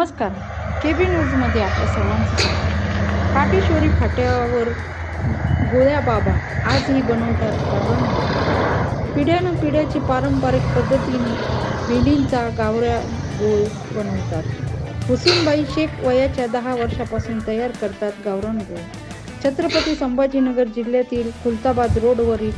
नमस्कार. के बी न्यूजमध्ये आपल्या सर्वांचं काटेश्वरी फाट्यावर गोळ्या बाबा. आजही बनवतात गावरान. पिढ्यानं पिढ्याची पारंपरिक पद्धतीने भेंडींचा गावऱ्या गोळ बनवतात. हुसेनबाई शेख वयाच्या दहा वर्षापासून तयार करतात गावरान गोळ. छत्रपती संभाजीनगर जिल्ह्यातील खुलताबाद रोडवरील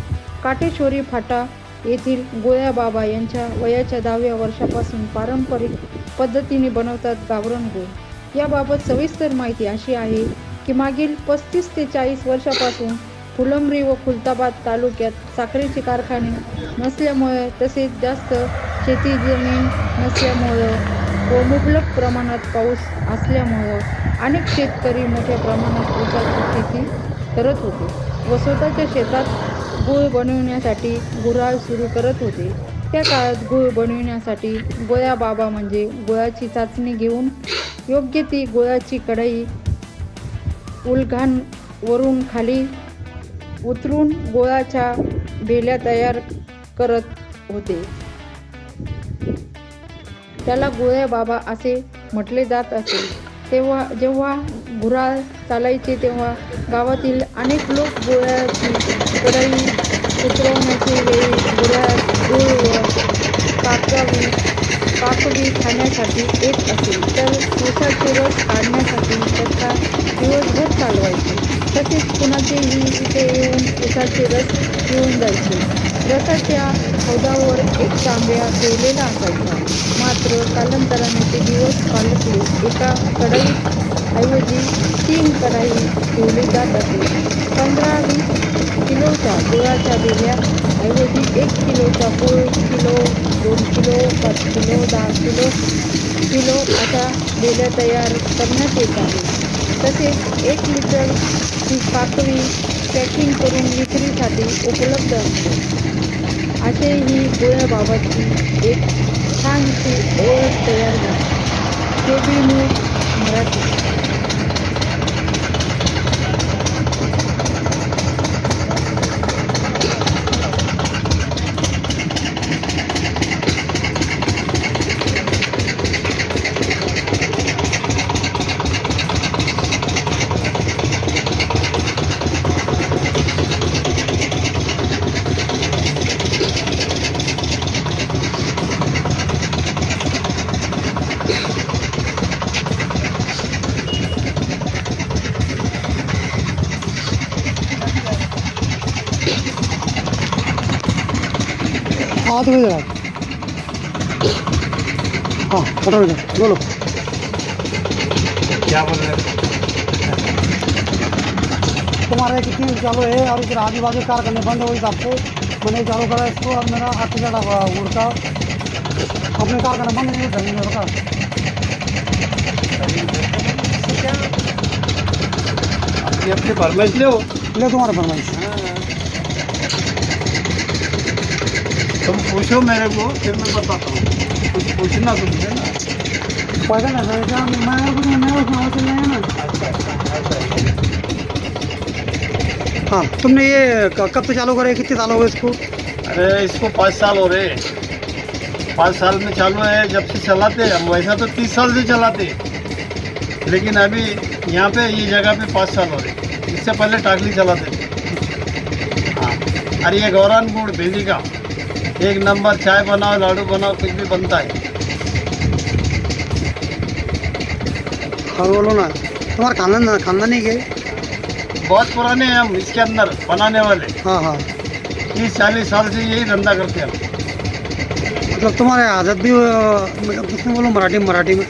काटेश्वरी फाटा येथील गोळ्या बाबा यांच्या वयाच्या दहाव्या वर्षापासून पारंपरिक पद्धतीने बनवतात गावरण गोळ याबाबत सविस्तर माहिती अशी आहे की मागील पस्तीस ते चाळीस वर्षापासून फुलंब्री व खुलताबाद तालुक्यात साखरेचे कारखाने नसल्यामुळे तसेच जास्त शेती जमीन नसल्यामुळं व मुबलक प्रमाणात पाऊस असल्यामुळं अनेक शेतकरी मोठ्या प्रमाणात ऊसाची शेती करत होते व स्वतःच्या शेतात गूळ बनविण्यासाठी गुराळ सुरू करत होते. त्या काळात गूळ बनविण्यासाठी गोळ्या बाबा म्हणजे गुळाची चाचणी घेऊन योग्य ती गुळाची कढई उलघान वरून खाली उतरून गोळाच्या बेल्या तयार करत होते. त्याला गोळ्या बाबा असे म्हटले जात असे. तेव्हा जेव्हा गुराळ चालायचे तेव्हा गावातील अनेक लोक गोळ्याची कढई उतरवण्याची वेळी गोळ्या गुळ व काकवी काकवी खाण्यासाठी येत असेल तर ऊसाचे रस काढण्यासाठी त्याचा दिवसभर चालवायचे. तसेच कुणाचेही तिथे येऊन ऊसाचे रस घेऊन जायचे. रसाच्या हौदावर एक तांब्या ठेवलेला असायचा. मात्र कालांतराने ते दिवस पालटले एका कढईत ती कढाई ठेवली जात असे पंधरा वीस किलोच्या गुळाच्या बेल्या ऐवजी एक किलोचा गुळ किलो दोन किलो पाच किलो दहा किलो किलो अशा बेल्या तयार करण्यात येत आहे तसेच एक लिटर ही पाकवी पॅकिंग करून विक्रीसाठी उपलब्ध असते असे ही गोळ्या बाबाची एक छानशी ओळख तयार झाली के बी न्यूज़ मराठी हाथ में जरा हाँ पकड़ो इधर बोलो क्या बोल रहे तुम्हारा कितनी चालू है और इधर आजू बाजू कारखाने बंद हो हिसाब से मैंने चालू करा इसको और मेरा हाथ चढ़ा हुआ उड़ता अपने कारखाने बंद नहीं उठेंगे मेरे का अपनी अपनी फरमाइश ले ले तुम्हारा फरमाइश तुम पूछो मेरे को फिर मैं बताता हूँ। कुछ पूछना तुमसे ना। पता नहीं सर क्या मैं कुछ मैं उसमें चल रहे हैं ना? हाँ तुमने ये कब से चालू करे? कितने साल हो गए इसको? अरे इसको पाँच साल हो रहे। पाँच साल में चालू है जब से चलाते हम वैसा तो तीस साल से चलाते लेकिन अभी यहाँ पे ये जगह पे पाँच साल हो रहे। इससे पहले टाकली चलाते थे। हाँ। अरे ये गौरान गुड़ भिंडी का। एक नंबर चाय बनाओ लाडू बनाओ कुछ भी बनता है। हाँ बोलो ना तुम्हारा खानदान खानदानी के बहुत पुराने हैं हम इसके अंदर बनाने वाले। हाँ हाँ। तीस चालीस साल से यही धंधा करते हैं मतलब तुम्हारे आदत भी अ, किसने बोलो मराठी मराठी में?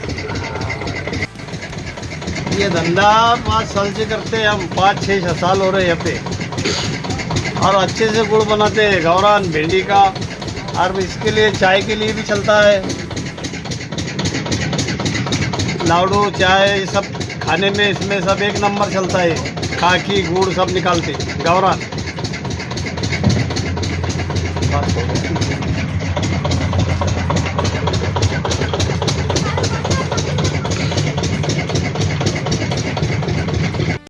ये धंधा पाँच साल से करते हैं हम पाँच छः साल हो रहे हैं यहाँ पे। और अच्छे से गुड़ बनाते हैं गौरान भिंडी का। और इसके लिए चाय के लिए भी चलता है। लाडू, चाय सब खाने में इसमें सब एक नंबर चलता है। खाकी, गुड़ सब निकालते। गौरान